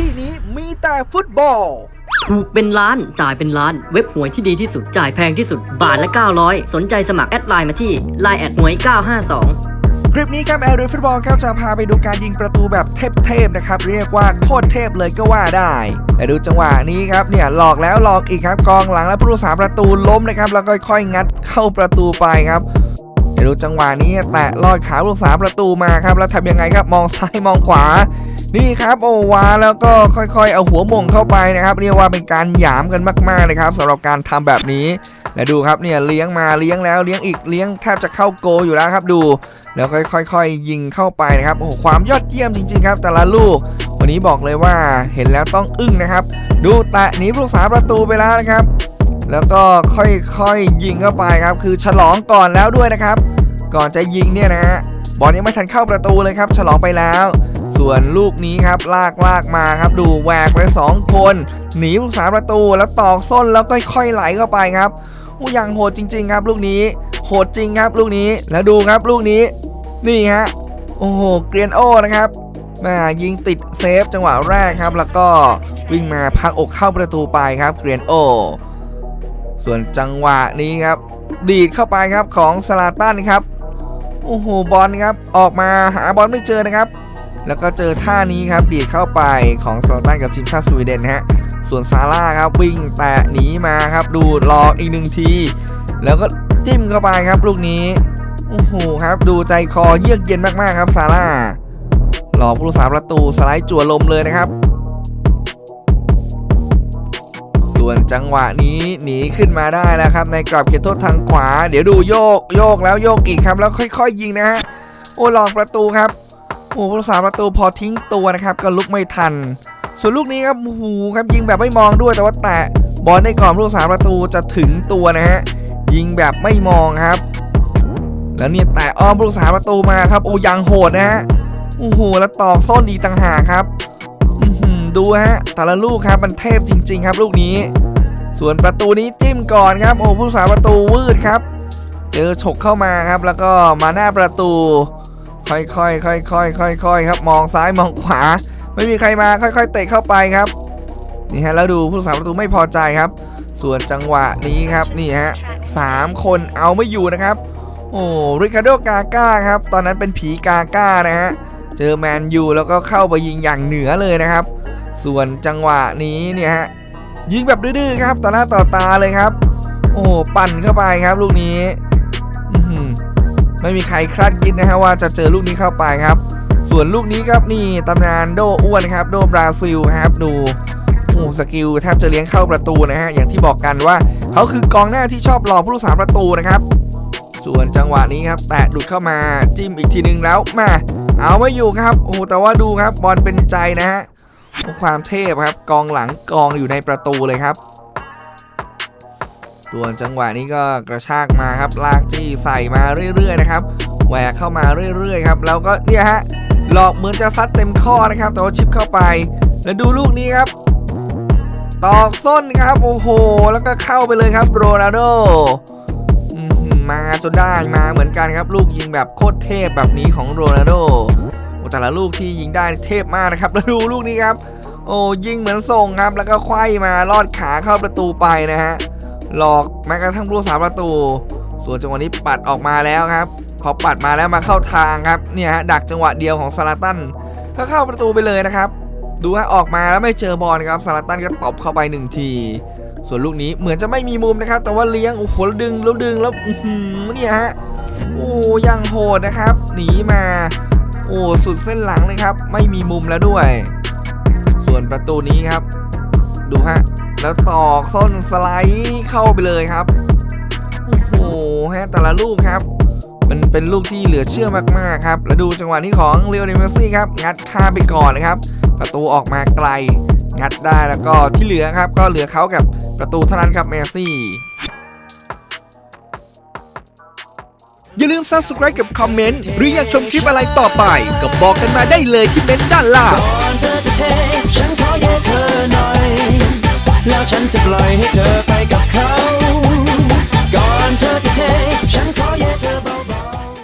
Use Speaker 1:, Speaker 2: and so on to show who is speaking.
Speaker 1: ที่นี้มีแต่ฟุตบอล
Speaker 2: ถูกเป็นล้านจ่ายเป็นล้าน เว็บหวยที่ดีที่สุด จ่ายแพงที่สุด บาทละ 900 สนใจสมัครแอดไลน์มาที่ Line แอดหวย 952
Speaker 1: คลิปนี้ครับแอร์เรฟุตบอลครับจะพาไปดูการยิงประตูแบบเทพๆนะครับ เรียกว่าโคตรเทพเลยก็ว่าได้แต่ดูจังหวะนี้ครับเนี่ยหลอกแล้วหลอกอีกครับกองหลังและผู้รักษาประตูล้มนะครับ แล้วก็ค่อยๆงัดเข้าประตูไปครับแต่ ดูจังหวะนี้แตะลอดขาผู้รักษาประตูมาครับ แล้วทำยังไงครับมองซ้ายมองขวา นี่ครับโอวาแล้วก็ค่อยๆ เอาหัวมงเข้าไปนะครับ เรียกว่าเป็นการหยามกันมากๆเลยครับสำหรับการทำแบบนี้และดูครับเนี่ยเลี้ยงมาเลี้ยงแล้วเลี้ยงอีกเลี้ยงแทบจะเข้าโกอยู่แล้วครับดู แล้วค่อยๆ ยิงเข้าไปนะครับโอ้โหความยอดเยี่ยมจริงๆครับ แต่ละลูก วันนี้บอกเลยว่าเห็นแล้วต้องอึ้งนะครับ ดูแตะหนีผู้รักษาประตูไปแล้วนะครับ แล้วก็ค่อยๆยิงเข้าไปครับ คือฉลองก่อนแล้วด้วยนะครับ ก่อนจะยิงเนี่ยนะฮะบอลยังไม่ทันเข้าประตูเลยครับ ฉลองไปแล้ว ส่วนลูกนี้ครับลากลากมาครับ ดูแหวกไปสองคนหนีผู้รักษาประตูแล้วตอกส้นแล้วก็ค่อยๆไหลเข้าไปครับอู้ยังโหดจริง ๆ ครับ ลูกนี้โหดจริงครับ ลูกนี้แล้วดูครับลูกนี้ นี่ฮะโอ้โหเกรียนโอนะครับมายิงติดเซฟจังหวะแรกครับ แล้วก็วิ่งมาพักอกเข้าประตูไปครับเกรียนโอ ส่วนจังหวะนี้ครับ ดีดเข้าไปครับของสลาตันครับโอ้โหบอลครับออกมาหาบอลไม่เจอนะครับ แล้วก็เจอท่านี้ครับดีดเข้าไปของสลาตันกับทีมชาติสวีเดนฮะส่วนซาร่าครับวิ่งแตะหนีมาครับดูรออีกหนึ่งที แล้วก็จิ้มเข้าไปครับลูกนี้โอ้โหครับดูใจคอเยือกเย็นมากๆครับซาร่าหลอกผู้รักษาประตูสไลด์จั่วลมเลยนะครับ ส่วนจังหวะนี้หนีขึ้นมาได้แล้วครับ ในกรอบเขตโทษทางขวา เดี๋ยวดูโยกโยกแล้วโยกอีกครับ แล้วค่อย ๆ ยิงนะฮะโอ้หลอกประตูครับโอ้ผู้รักษาประตูพอทิ้งตัวนะครับก็ลุกไม่ทัน ส่วนลูกนี้ครับโอ้โหครับยิงแบบไม่มองด้วยแต่ว่าแตะบอลในกรอบผู้รักษาประตูจะถึงตัวนะฮะยิงแบบไม่มองครับ แล้วเนี่ยแต่อ้อมผู้รักษาประตูมาครับโอ้ยังโหดนะฮะโอ้โหแล้วตอกส้นอีกต่างหากครับ ดูฮะแต่ละลูกครับมันเทพจริง ๆ ครับ ลูกนี้ ส่วนประตูนี้จิ้มก่อนครับโอ้ผู้รักษาประตูวืดครับ เจอฉกเข้ามาครับ แล้วก็มาหน้าประตู ค่อยๆค่อยๆค่อยๆครับ มองซ้ายมองขวา ไม่มีใครมาค่อย ๆ เตะเข้าไปครับนี่ฮะแล้วดูผู้รักษาประตูไม่พอใจครับ ส่วนจังหวะนี้ครับนี่ฮะสามคนเอาไม่อยู่นะครับโอ้ริคาร์โดกาก้าครับ ตอนนั้นเป็นผีกาก้านะฮะ เจอแมนยูแล้วก็เข้าไปยิงอย่างเหนือเลยนะครับ ส่วนจังหวะนี้เนี่ยฮะยิงแบบดื้อๆครับต่อหน้าต่อตาเลยครับ โอ้ปั่นเข้าไปครับลูกนี้ไม่มีใครคาดคิดนะฮะว่าจะเจอลูกนี้เข้าไปครับ ส่วนลูกนี้ครับนี่ตำนานโดอ้วนครับ โดบราซิลครับดูโอ้สกิลแทบจะเลี้ยงเข้าประตูนะฮะอย่างที่บอกกันว่าเขาคือกองหน้าที่ชอบหลอกผู้รักษาประตูนะครับ ส่วนจังหวะนี้ครับ แตะหลุดเข้ามาจิ้มอีกทีนึงแล้วมาเอาไม่อยู่ครับโอ้แต่ว่าดูครับบอลเป็นใจนะฮะ ความเทพครับ กองหลังกองอยู่ในประตูเลยครับส่วนจังหวะนี้ก็กระชากมาครับ ลากจี้ใส่มาเรื่อยๆนะครับแหวกเข้ามาเรื่อยๆครับ แล้วก็เนี่ยฮะหลอกเหมือนจะซัดเต็มข้อนะครับ แต่ว่าชิปเข้าไป แล้วดูลูกนี้ครับ ตอกส้นครับโอ้โห แล้วก็เข้าไปเลยครับโรนัลโดอมาจนได้มาเหมือนกันครับ ลูกยิงแบบโคตรเทพแบบนี้ของโรนัลโดอ แต่ละลูกที่ยิงได้เทพมากนะครับ แล้วดูลูกนี้ครับ โอ้ยิงเหมือนส่งครับ แล้วก็ไขว้มาลอดขาเข้าประตูไปนะฮะ หลอกแม้กระทั่งผู้รักษาประตู ส่วนจังหวะนี้ปัดออกมาแล้วครับ พอปัดมาแล้วมาเข้าทางครับ เนี่ยฮะดักจังหวะเดียวของซาลาตันก็เข้าประตูไปเลยนะครับ ดูฮะออกมาแล้วไม่เจอบอลครับซาลาตันก็ตบเข้าไปหนึ่งที ส่วนลูกนี้เหมือนจะไม่มีมุมนะครับ แต่ว่าเลี้ยง โอ้โหแล้วดึงแล้วดึงแล้วเนี่ยฮะ โอ้ยังโหดนะครับ หนีมา อ้สุดเส้นหลังเลยครับ ไม่มีมุมแล้วด้วย ส่วนประตูนี้ครับ ดูฮะ แล้วตอกส้นสไลด์เข้าไปเลยครับ โอ้โหฮะแต่ละลูกครับ มันเป็นลูกที่เหลือเชื่อมากๆครับ แล้วดูจังหวะนี้ของเรียวเนเมซี่ครับ งัดข้าไปก่อนนะครับ ประตูออกมาไกล งัดได้แล้วก็ที่เหลือครับ ก็เหลือเขากับประตูเท่านั้นครับเมซี่ อย่าลืม subscribe กับคอมเมนต์ หรืออยากชมคลิปอะไรต่อไป ก็บอกกันมาได้เลยที่เม้นต์ด้านล่าง
Speaker 3: ก่อนเธอจะเท ฉันขอแยกเธอหน่อย แล้วฉันจะปล่อยให้